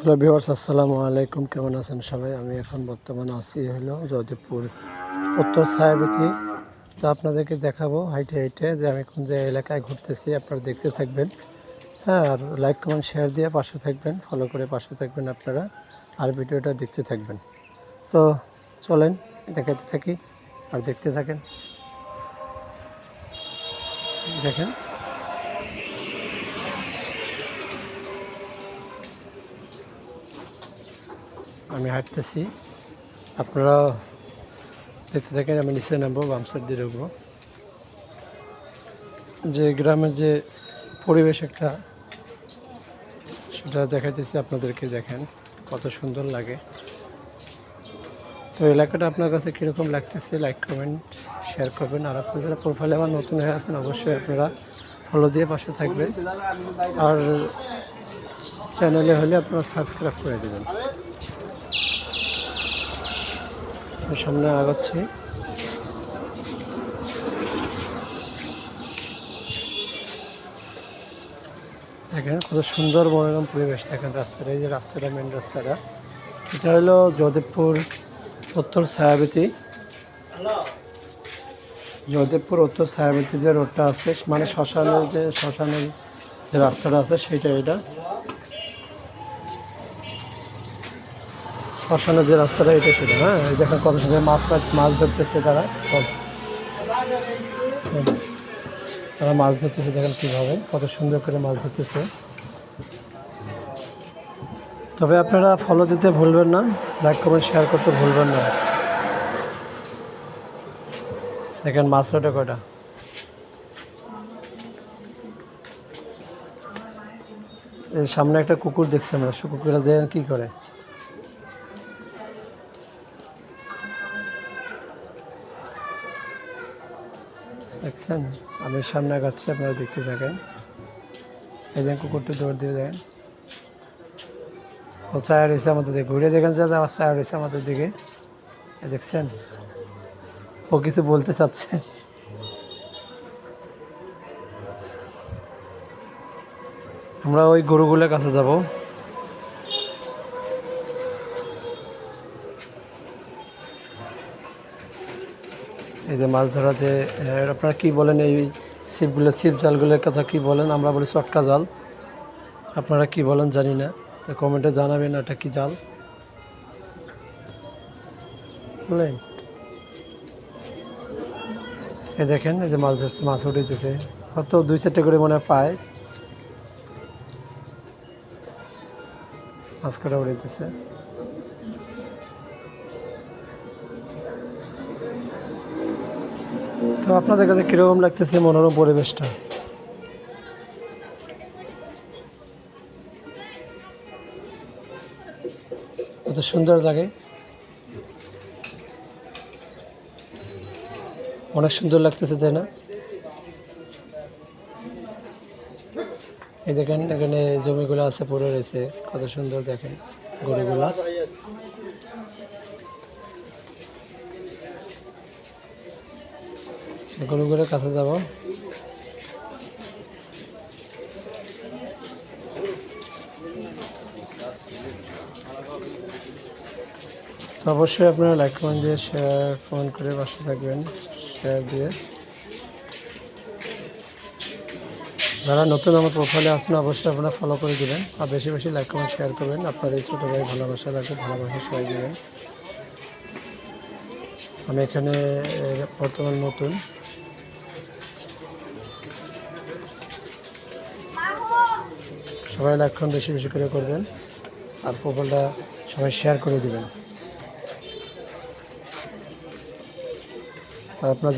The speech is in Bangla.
হ্যালো ভিউয়ার্স, আসসালামু আলাইকুম। কেমন আছেন সবাই? আমি এখন বর্তমানে আছি হলো যদিপুর উত্তর ছায়াবতী। তো আপনাদেরকে দেখাবো হাইটে হাইটে যে আমি কোন যে এলাকায় ঘুরতেছি, আপনারা দেখতে থাকবেন। হ্যাঁ আর লাইক কমেন্ট শেয়ার দিয়ে পাশে থাকবেন ফলো করে পাশে থাকবেন আপনারা, আর ভিডিওটা দেখতে থাকবেন। তো চলেন দেখাতে থাকি, আর দেখতে থাকেন। দেখেন। আমি হাঁটতেছি। আপনারা দেখতে থাকেন, আমি নিচে নামবো, বাম সাইড দিয়ে ঢুকবো। যে গ্রামের যে পরিবেশ একটা, সেটা দেখাইতেছি, আপনাদেরকে দেখেন, কত সুন্দর লাগে। তো এলাকাটা আপনার কাছে কীরকম লাগতেছে লাইক কমেন্ট শেয়ার করবেন। আর আপনারা যারা প্রোফাইলে আমার নতুন হয়ে আছেন, অবশ্যই আপনারা ফলো দিয়ে পাশে থাকবেন। আর চ্যানেলে হলে আপনারা সাবস্ক্রাইব করে দেবেন। সামনে আগাচ্ছি। দেখেন কত সুন্দর মনোরম পরিবেশ দেখেন রাস্তাটা, এই যে রাস্তাটা মেন রাস্তাটা। এটা হলো যোধপুর উত্তর ছায়াবতী। যোধপুর উত্তর ছায়াবতী যে রোডটা আছে মানে শ্মশানের যে শ্মশানের যে রাস্তাটা আছে, সেটা এটা। শ্মশানের যে রাস্তাটা, এটা সেটা হ্যাঁ? দেখেন কত সুন্দর মাছ মাছ- ধরতেছে তারা তারা মাছ ধরতেছে, দেখেন কীভাবে, কত সুন্দর করে মাছ ধরতেছে। তবে আপনারা ফলো দিতে ভুলবেন না লাইক কমেন্ট শেয়ার করতে ভুলবেন না। দেখেন মাছ ওটা কয়টা? এই সামনে একটা কুকুর দেখছি আমরা, সে কুকুরটা দেখেন কী করে? দেখছেন? আমি সামনে আগাচ্ছি, আপনারা দেখতে থাকেন। এই যে কুকুরটা দৌড় দিয়ে দেখেন। ও চায়া রয়েছে আমাদের দিকে। ঘুরে দেখেন যে আমার চায়া রয়েছে আমাদের দিকে। দেখছেন? ও কিছু বলতে চাচ্ছে। আমরা ওই গরুগুলোর কাছে যাব। এই যে মাছ ধরাতে আপনারা কি বলেন এই ছিপগুলো, ছিপ জালগুলোর কথা কি বলেন? আমরা বলি চটকা জাল। আপনারা কি বলেন জানি না। তো কমেন্টে জানাবেন এটা কি জাল। বুঝলেন এই দেখেন, এই যে মাছ ধরছে, মাছ উঠেছে হয়তো দুই চারটে করে মনে পায়। মাছ কটা উড়াইতেছে তো আপনাদের কাছে কীরকম লাগতেছে মনোরম পরিবেশটা? কত সুন্দর লাগে অনেক সুন্দর লাগতেছে, তাই না? এই দেখেন, এখানে জমিগুলো আছে, পড়ে রয়েছে। কত সুন্দর দেখেন গরুগুলা। গরুগুলোর কাছে যাব। অবশ্যই আপনারা লাইক কমেন্ট দিয়ে শেয়ার কমেন্ট করে পাশে থাকবেন। শেয়ার দিয়ে। যারা নতুন আমার প্রোফাইলে আসেন অবশ্যই আপনারা ফলো করে দেবেন। আর বেশি বেশি লাইক কমেন্ট শেয়ার করবেন। আপনার এই ছোটো ভাই ভালোবাসা রাখবে ভালোবাসা সবাই দেবেন। আমি এখানে বর্তমান নতুন। সবাই লাক্ষণ বেশি বেশি করে করবেন। আর প্রোফাইলটা সবাই শেয়ার করে দেবেন। আর আপনার